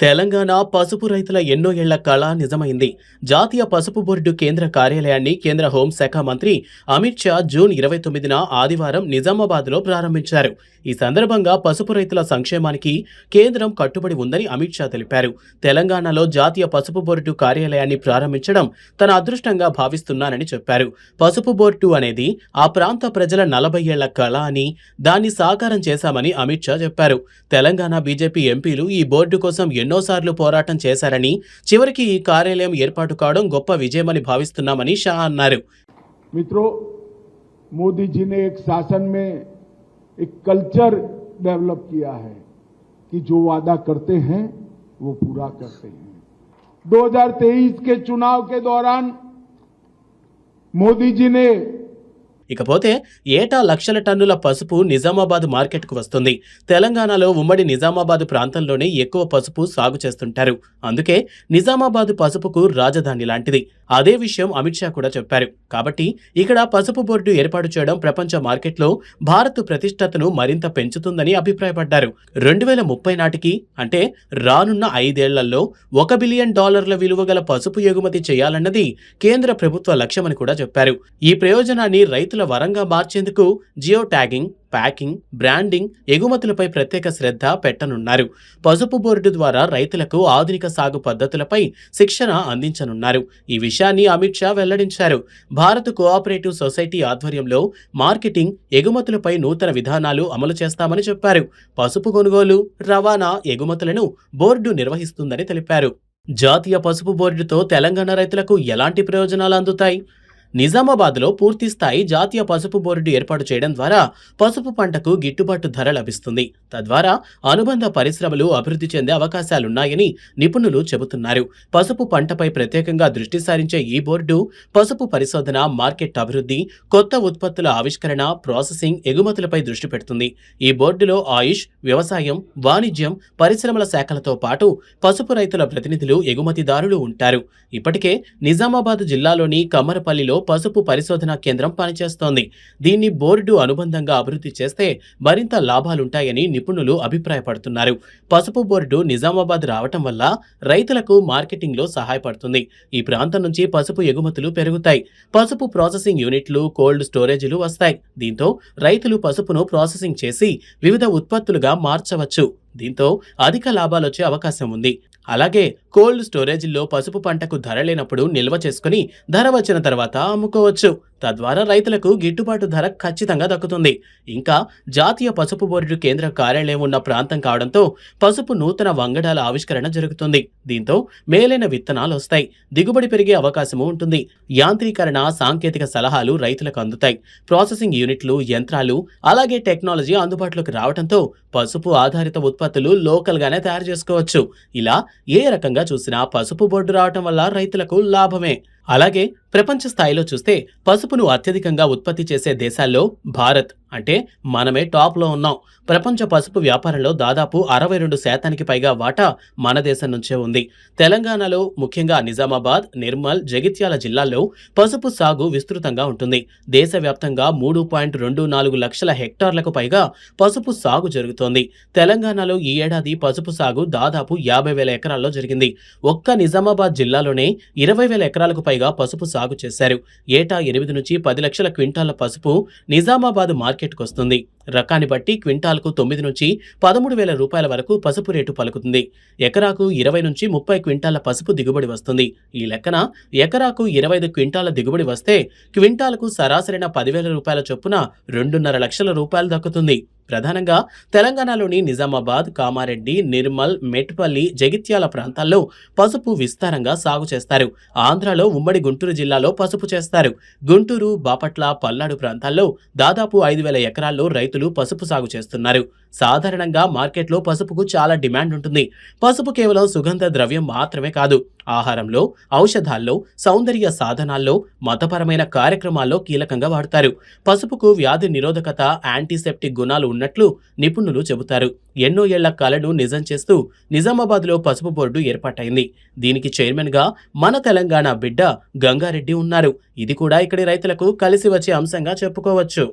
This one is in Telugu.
తెలంగాణ పసుపు రైతుల ఎన్నో ఏళ్ళ కళ నిజమైంది. జాతీయ పసుపు బోర్డు కేంద్ర కార్యాలయాన్ని కేంద్ర హోంశాఖ మంత్రి అమిత్ షా జూన్ ఇరవై తొమ్మిదిన ఆదివారం నిజామాబాద్లో ప్రారంభించారు. ఈ సందర్భంగా పసుపు రైతుల సంక్షేమానికి కేంద్రం కట్టుబడి ఉందని అమిత్ షా తెలిపారు. తెలంగాణలో జాతీయ పసుపు బోర్డు కార్యాలయాన్ని ప్రారంభించడం తన అదృష్టంగా భావిస్తున్నానని చెప్పారు. పసుపు బోర్డు అనేది ఆ ప్రాంత ప్రజల నలభై ఏళ్ళ కళ అని దాన్ని సాకారం చేశామని అమిత్ షా చెప్పారు. తెలంగాణ బీజేపీ ఎంపీలు ఈ బోర్డు కోసం ఎన్నోసార్లు పోరాటం చేశారని చివరికి ఈ కార్యాలయం ఏర్పాటు కావడం గొప్ప విజయమని భావిస్తున్నామని షా అన్నారు मित्रों मोदी जी ने एक शासन में एक कल्चर डेवलप किया है कि जो वादा करते हैं वो पूरा करते हैं 2023 के चुनाव के दौरान मोदी जी ने ఇకపోతే ఏటా లక్షల టన్నుల పసుపు నిజామాబాద్ మార్కెట్కు వస్తుంది. తెలంగాణలో ఉమ్మడి నిజామాబాద్ ప్రాంతంలోనే ఎక్కువ పసుపు సాగు చేస్తుంటారు. అందుకే నిజామాబాద్ పసుపుకు రాజధాని లాంటిది. అదే విషయం అమిత్ షా కూడా చెప్పారు. కాబట్టి ఇక్కడ పసుపు బోర్డు ఏర్పాటు చేయడం ప్రపంచ మార్కెట్లో భారత్ ప్రతిష్టతను మరింత పెంచుతుందని అభిప్రాయపడ్డారు. రెండు వేల ముప్పై నాటికి అంటే రానున్న ఐదేళ్ళలో ఒక బిలియన్ డాలర్ల విలువ గల పసుపు ఎగుమతి చేయాలన్నది కేంద్ర ప్రభుత్వ లక్ష్యమని కూడా చెప్పారు. ఈ ప్రయోజనాన్ని రైతుల వరంగా మార్చేందుకు జియో ట్యాగింగ్ ప్యాకింగ్ బ్రాండింగ్ ఎగుమతులపై ప్రత్యేక శ్రద్ధ పెట్టనున్నారు. పసుపు బోర్డు ద్వారా రైతులకు ఆధునిక సాగు పద్ధతులపై శిక్షణ అందించనున్నారు. ఈ విషయాన్ని అమిత్ షా వెల్లడించారు. భారత్ కోఆపరేటివ్ సొసైటీ ఆధ్వర్యంలో మార్కెటింగ్ ఎగుమతులపై నూతన విధానాలు అమలు చేస్తామని చెప్పారు. పసుపు కొనుగోలు రవాణా ఎగుమతులను బోర్డు నిర్వహిస్తుందని తెలిపారు. జాతీయ పసుపు బోర్డుతో తెలంగాణ రైతులకు ఎలాంటి ప్రయోజనాలు అందుతాయి? నిజామాబాద్లో పూర్తి స్థాయి జాతీయ పసుపు బోర్డు ఏర్పాటు చేయడం ద్వారా పసుపు పంటకు గిట్టుబాటు ధర లభిస్తుంది. తద్వారా అనుబంధ పరిశ్రమలు అభివృద్ధి చెందే అవకాశాలున్నాయని నిపుణులు చెబుతున్నారు. పసుపు పంటపై ప్రత్యేకంగా దృష్టి సారించే ఈ బోర్డు పసుపు పరిశోధన మార్కెట్ అభివృద్ధి కొత్త ఉత్పత్తుల ఆవిష్కరణ ప్రాసెసింగ్ ఎగుమతులపై దృష్టి పెడుతుంది. ఈ బోర్డులో ఆయుష్ వ్యవసాయం వాణిజ్యం పరిశ్రమల శాఖలతో పాటు పసుపు రైతుల ప్రతినిధులు ఎగుమతిదారులు ఉంటారు. ఇప్పటికే నిజామాబాద్ జిల్లాలోని కమ్మరపల్లిలో పసుపు పరిశోధనా కేంద్రం పనిచేస్తోంది. దీన్ని బోర్డు అనుబంధంగా అభివృద్ధి చేస్తే మరింత లాభాలుంటాయని నిపుణులు అభిప్రాయపడుతున్నారు. పసుపు బోర్డు నిజామాబాద్ రావటం వల్ల రైతులకు మార్కెటింగ్లో సహాయపడుతుంది. ఈ ప్రాంతం నుంచి పసుపు ఎగుమతులు పెరుగుతాయి. పసుపు ప్రాసెసింగ్ యూనిట్లు కోల్డ్ స్టోరేజీలు వస్తాయి. దీంతో రైతులు పసుపును ప్రాసెసింగ్ చేసి వివిధ ఉత్పత్తులుగా మార్చవచ్చు. దీంతో అధిక లాభాలు వచ్చే అవకాశం ఉంది. అలాగే కోల్డ్ స్టోరేజ్లో పసుపు పంటకు ధర లేనప్పుడు నిల్వ చేసుకుని ధర వచ్చిన తర్వాత అమ్ముకోవచ్చు. తద్వారా రైతులకు గిట్టుబాటు ధర ఖచ్చితంగా దక్కుతుంది. ఇంకా జాతీయ పసుపు బోర్డు కేంద్ర కార్యాలయం ఉన్న ప్రాంతం కావడంతో పసుపు నూతన వంగడాల ఆవిష్కరణ జరుగుతుంది. దీంతో మేలైన విత్తనాలు వస్తాయి. దిగుబడి పెరిగే అవకాశము ఉంటుంది. యాంత్రీకరణ సాంకేతిక సలహాలు రైతులకు అందుతాయి. ప్రాసెసింగ్ యూనిట్లు యంత్రాలు అలాగే టెక్నాలజీ అందుబాటులోకి రావడంతో పసుపు ఆధారిత ఉత్పత్తులు లోకల్గానే తయారు చేసుకోవచ్చు. ఇలా ఏ రకంగా చూసినా పసుపు బోర్డు రావటం వల్ల రైతులకు లాభమే. అలాగే ప్రపంచ స్థాయిలో చూస్తే పసుపును అత్యధికంగా ఉత్పత్తి చేసే దేశాల్లో భారత్ అంటే మనమే టాప్లో ఉన్నాం. ప్రపంచ పసుపు వ్యాపారంలో దాదాపు అరవై రెండు శాతానికి పైగా వాటా మన దేశం నుంచే ఉంది. తెలంగాణలో ముఖ్యంగా నిజామాబాద్ నిర్మల్ జగిత్యాల జిల్లాల్లో పసుపు సాగు విస్తృతంగా ఉంటుంది. దేశవ్యాప్తంగా మూడు పాయింట్ రెండు నాలుగు లక్షల హెక్టార్లకు పైగా పసుపు సాగు జరుగుతోంది. తెలంగాణలో ఈ ఏడాది పసుపు సాగు దాదాపు యాభై వేల ఎకరాల్లో జరిగింది. ఒక్క నిజామాబాద్ జిల్లాలోనే ఇరవై వేల ఎకరాలకు పైగా పసుపు సాగు చేశారు. ఏటా ఎనిమిది నుంచి పది లక్షల క్వింటాల పసుపు నిజామాబాద్ మార్కెట్కు వస్తుంది రకాన్ని బట్టి క్వింటాల్కు తొమ్మిది నుంచి పదమూడు వేల రూపాయల వరకు పసుపు రేటు పలుకుతుంది. ఎకరాకు ఇరవై నుంచి ముప్పై క్వింటాల పసుపు దిగుబడి వస్తుంది. ఈ లెక్కన ఎకరాకు ఇరవై ఐదు క్వింటాల దిగుబడి వస్తే క్వింటాలకు సరాసరిన పదివేల రూపాయల చొప్పున రెండున్నర లక్షల రూపాయలు దక్కుతుంది. ప్రధానంగా తెలంగాణలోని నిజామాబాద్ కామారెడ్డి నిర్మల్ మెట్పల్లి జగిత్యాల ప్రాంతాల్లో పసుపు విస్తారంగా సాగు చేస్తారు. ఆంధ్రలో ఉమ్మడి గుంటూరు జిల్లాలో పసుపు చేస్తారు. గుంటూరు బాపట్ల పల్నాడు ప్రాంతాల్లో దాదాపు ఐదు వేల ఎకరాల్లో రైతులు పసుపు సాగు చేస్తున్నారు. సాధారణంగా మార్కెట్లో పసుపుకు చాలా డిమాండ్ ఉంటుంది. పసుపు కేవలం సుగంధ ద్రవ్యం మాత్రమే కాదు ఆహారంలో ఔషధాల్లో సౌందర్య సాధనాల్లో మతపరమైన కార్యక్రమాల్లో కీలకంగా వాడతారు. పసుపుకు వ్యాధి నిరోధకత యాంటీసెప్టిక్ గుణాలు ఉన్నట్లు నిపుణులు చెబుతారు. ఎన్నో ఏళ్ళ కలను నిజం చేస్తూ నిజామాబాద్లో పసుపు బోర్డు ఏర్పాటైంది. దీనికి చైర్మన్గా మన తెలంగాణ బిడ్డ గంగారెడ్డి ఉన్నారు. ఇది కూడా ఇక్కడి రైతులకు కలిసి వచ్చే అంశంగా చెప్పుకోవచ్చు.